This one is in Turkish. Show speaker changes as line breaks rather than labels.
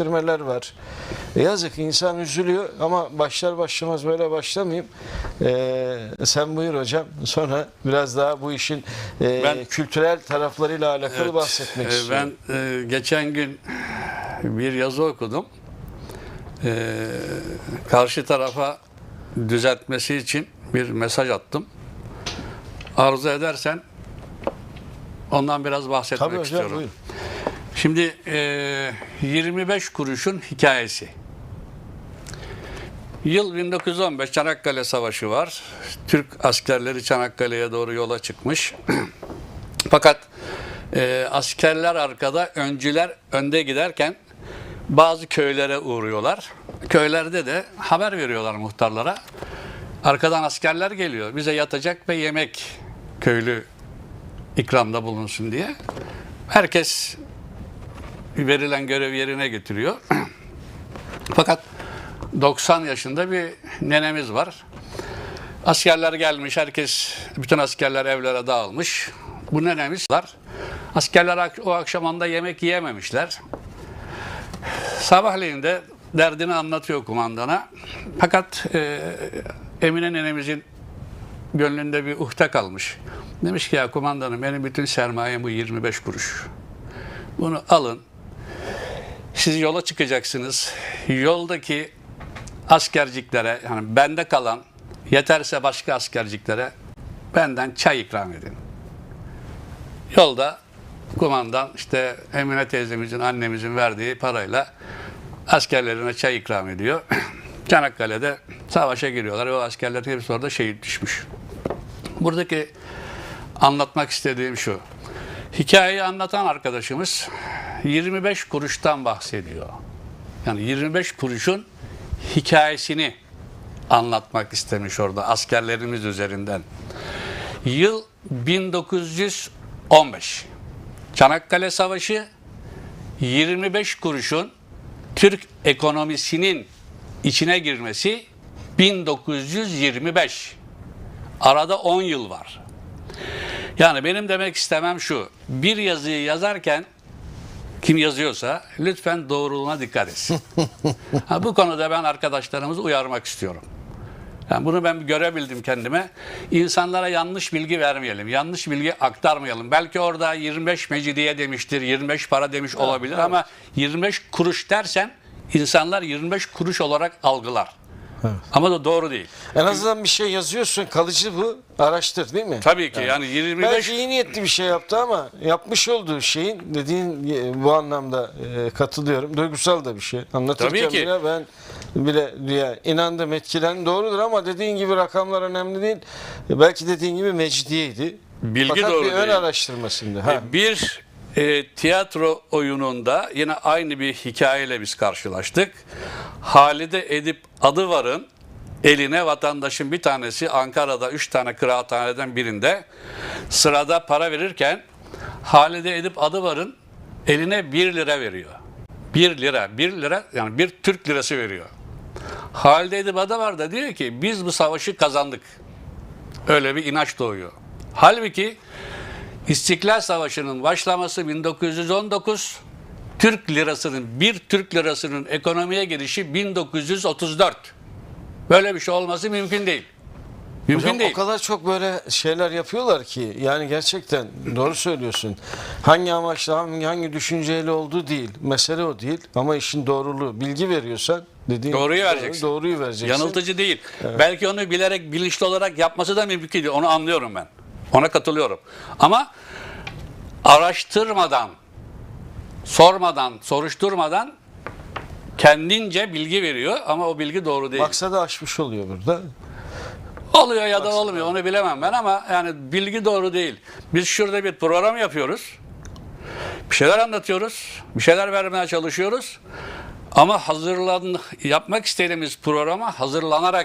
eleştirmeler var. E, yazık insan üzülüyor ama başlar başlamaz böyle başlamayayım. E, sen buyur hocam. Sonra biraz daha bu işin e,
Ben-
kültürel taraflarıyla alakalı
Evet,
bahsetmek
e,
istiyorum.
Ben e, geçen gün bir yazı okudum. E, karşı tarafa düzeltmesi için bir mesaj attım. Arzu edersen ondan biraz bahsetmek
Tabii hocam
istiyorum.
buyur.
Şimdi e, 25 kuruşun hikayesi. Yıl 1915 Çanakkale Savaşı var. Türk askerleri Çanakkale'ye doğru yola çıkmış. Fakat e, askerler arkada, öncüler önde giderken bazı köylere uğruyorlar. Köylerde de haber veriyorlar muhtarlara. Arkadan askerler geliyor. Bize yatacak ve yemek köylü ikramda bulunsun diye. Herkes verilen görev yerine getiriyor. Fakat 90 yaşında bir nenemiz var. Askerler gelmiş, herkes, bütün askerler evlere dağılmış. Bu nenemiz var. Askerler o akşam anda yemek yiyememişler. Sabahleyin de derdini anlatıyor kumandana. Fakat e, Emine nenemizin gönlünde bir uhde kalmış. Demiş ki ya kumandanım benim bütün sermayem bu 25 kuruş. Bunu alın. Siz yola çıkacaksınız. Yoldaki askerciklere yani bende kalan yeterse başka askerciklere benden çay ikram edin. Yolda kumandan işte Emine teyzemizin annemizin verdiği parayla askerlerine çay ikram ediyor. Çanakkale'de savaşa giriyorlar ve o askerlerin hepsi orada şehit düşmüş. Buradaki anlatmak istediğim şu. Hikayeyi anlatan arkadaşımız 25 kuruştan bahsediyor. Yani 25 kuruşun hikayesini anlatmak istemiş orada askerlerimiz üzerinden. Yıl 1915. Çanakkale Savaşı 25 kuruşun Türk ekonomisinin içine girmesi 1925. Arada 10 yıl var. Yani benim demek istemem şu. Bir yazıyı yazarken kim yazıyorsa lütfen doğruluğuna dikkat etsin. ha, bu konuda ben arkadaşlarımızı uyarmak istiyorum. Yani bunu ben görebildim kendime. İnsanlara yanlış bilgi vermeyelim. Yanlış bilgi aktarmayalım. Belki orada 25 mecidiye demiştir, 25 para demiş olabilir ama 25 kuruş dersen insanlar 25 kuruş olarak algılar. Ama da doğru değil.
En azından bir şey yazıyorsun kalıcı bu araştır değil mi?
Tabii ki yani 25
Belki iyi niyetli bir şey yaptı ama yapmış olduğu şeyin dediğin e, bu anlamda e, katılıyorum. Duygusal da bir şey. Anlatırken
Tabii ki.
bile ben bile diye inandım etkilen doğrudur ama dediğin gibi rakamlar önemli değil. E, Belki dediğin gibi Mecidiye'ydi.
Bilgi
Fakat
doğru
bir ön
değil.
araştırmasında. Ha.
Bir e, tiyatro oyununda yine aynı bir hikayeyle biz karşılaştık. Halide Edip Adıvar'ın eline vatandaşın bir tanesi Ankara'da üç tane kıraathaneden birinde sırada para verirken Halide Edip Adıvar'ın eline bir lira veriyor. Bir lira, bir lira yani bir Türk lirası veriyor. Halide Edip Adıvar da diyor ki biz bu savaşı kazandık. Öyle bir inanç doğuyor. Halbuki İstiklal Savaşı'nın başlaması 1919, Türk lirasının, bir Türk lirasının ekonomiye girişi 1934. Böyle bir şey olması mümkün değil. Mümkün
Hocam
değil.
o kadar çok böyle şeyler yapıyorlar ki yani gerçekten doğru söylüyorsun. Hangi amaçla hangi, hangi düşünceyle olduğu değil. Mesele o değil ama işin doğruluğu. Bilgi veriyorsan dediğin
Doğruyu vereceksin.
Doğruyu vereceksin.
Yanıltıcı değil. Belki onu bilerek, bilinçli olarak yapması da mümkün değil. Onu anlıyorum ben. Ona katılıyorum. Ama araştırmadan, sormadan, soruşturmadan kendince bilgi veriyor ama o bilgi doğru değil.
Maksadı aşmış oluyor burada.
Oluyor ya da olmuyor onu bilemem ben ama yani bilgi doğru değil. Biz şurada bir program yapıyoruz. Bir şeyler anlatıyoruz. Bir şeyler vermeye çalışıyoruz. Ama hazırlan yapmak istediğimiz programa hazırlanarak